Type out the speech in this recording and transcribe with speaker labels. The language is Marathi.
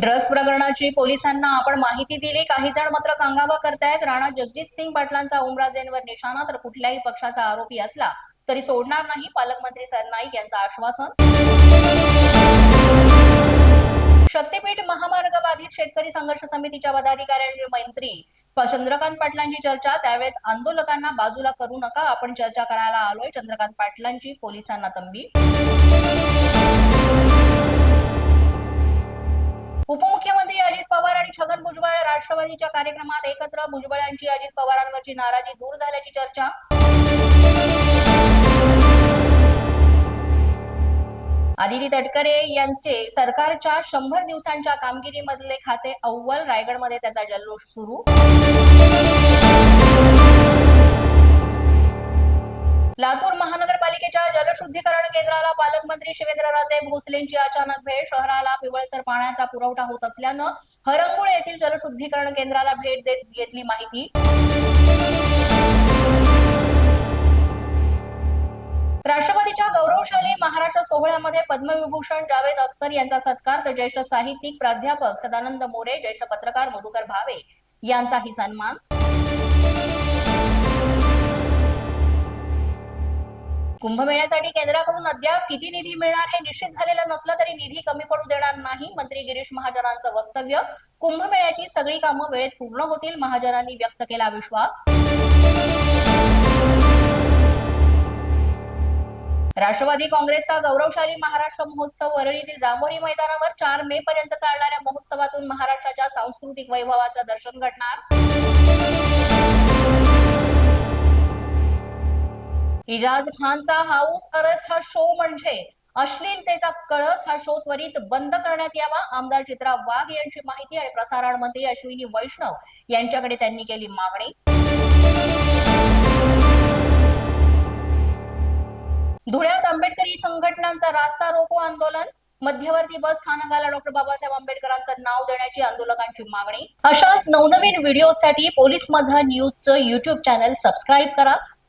Speaker 1: ड्रग्ज प्रकरणाची पोलिसांना आपण माहिती दिली. काही जण मात्र कांगावा करतायत. राणा जगजित सिंग पाटलांचा उमराजेंवर निशाणा तर कुठल्याही पक्षाचा आरोपी असला तरी सोडणार नाही पालकमंत्री सरनाईक यांचं आश्वासन. शक्तीपीठ महामार्ग बाधित शेतकरी संघर्ष समितीच्या पदाधिकाऱ्यांची मैत्री चंद्रकांत पाटलांची चर्चा. त्यावेळेस आंदोलकांना बाजूला करू नका आपण चर्चा करायला आलोय. चंद्रकांत पाटलांची पोलिसांना तंबी. उपमुख्यमंत्री अजित पवार आणि छगन भुजबळ राष्ट्रवादीच्या कार्यक्रमात एकत्र भुजबळांची अजित पवारांवरची नाराजी दूर झाल्याची चर्चा. आदिती तटकरे यांचे सरकारच्या शंभर दिवसांच्या कामगिरीमधले खाते अव्वल रायगडमध्ये त्याचा जल्लोष सुरू. लातूर महानगर महानगरपालिकेच्या जलशुद्धीकरण केंद्राला पालकमंत्री शिवेंद्रराजे भोसलेंची अचानक भेट. शहराला पिवळसर पाण्याचा पुरवठा होत असल्यानं हरंगुळ येथील जलशुद्धीकरण केंद्राला भेट देत घेतली माहिती. राष्ट्रपतीच्या गौरवशाली महाराष्ट्र सोहळ्यामध्ये पद्मविभूषण जावेद अख्तर यांचा सत्कार तर ज्येष्ठ साहित्यिक प्राध्यापक सदानंद मोरे ज्येष्ठ पत्रकार मधुकर भावे यांचाही सन्मान. कुंभमेळ्यासाठी केंद्राकडून अद्याप किती निधी मिळणार हे निश्चित झालेलं नसलं तरी निधी कमी पडू देणार नाही मंत्री गिरीश महाजनांचं वक्तव्य. कुंभमेळ्याची सगळी कामं वेळेत पूर्ण होतील महाजनांनी व्यक्त केला विश्वास. राष्ट्रवादी काँग्रेसचा गौरवशाली महाराष्ट्र महोत्सव वरळीतील जांभोरी मैदानावर चार मे पर्यंत चालणाऱ्या महोत्सवातून महाराष्ट्राच्या सांस्कृतिक वैभवाचं दर्शन घडणार. इजाज खानचा हाऊस अरेस्ट हा शो म्हणजे. अश्लीलतेचा कळस हा शो त्वरित बंद करण्यात यावा. आमदार चित्रा वाघ यांची माहिती आणि प्रसारण मंत्री अश्विनी वैष्णव यांच्याकडे त्यांनी केली मागणी. धुळ्यात आंबेडकरी संघटनांचा रास्ता रोको आंदोलन. मध्यवर्ती बस स्थानकाला डॉक्टर बाबासाहेब आंबेडकरांचं नाव देण्याची आंदोलकांची मागणी. अशाच नवनवीन व्हिडिओसाठी पोलीस माझा न्यूजचं युट्यूब चॅनल सबस्क्राईब करा.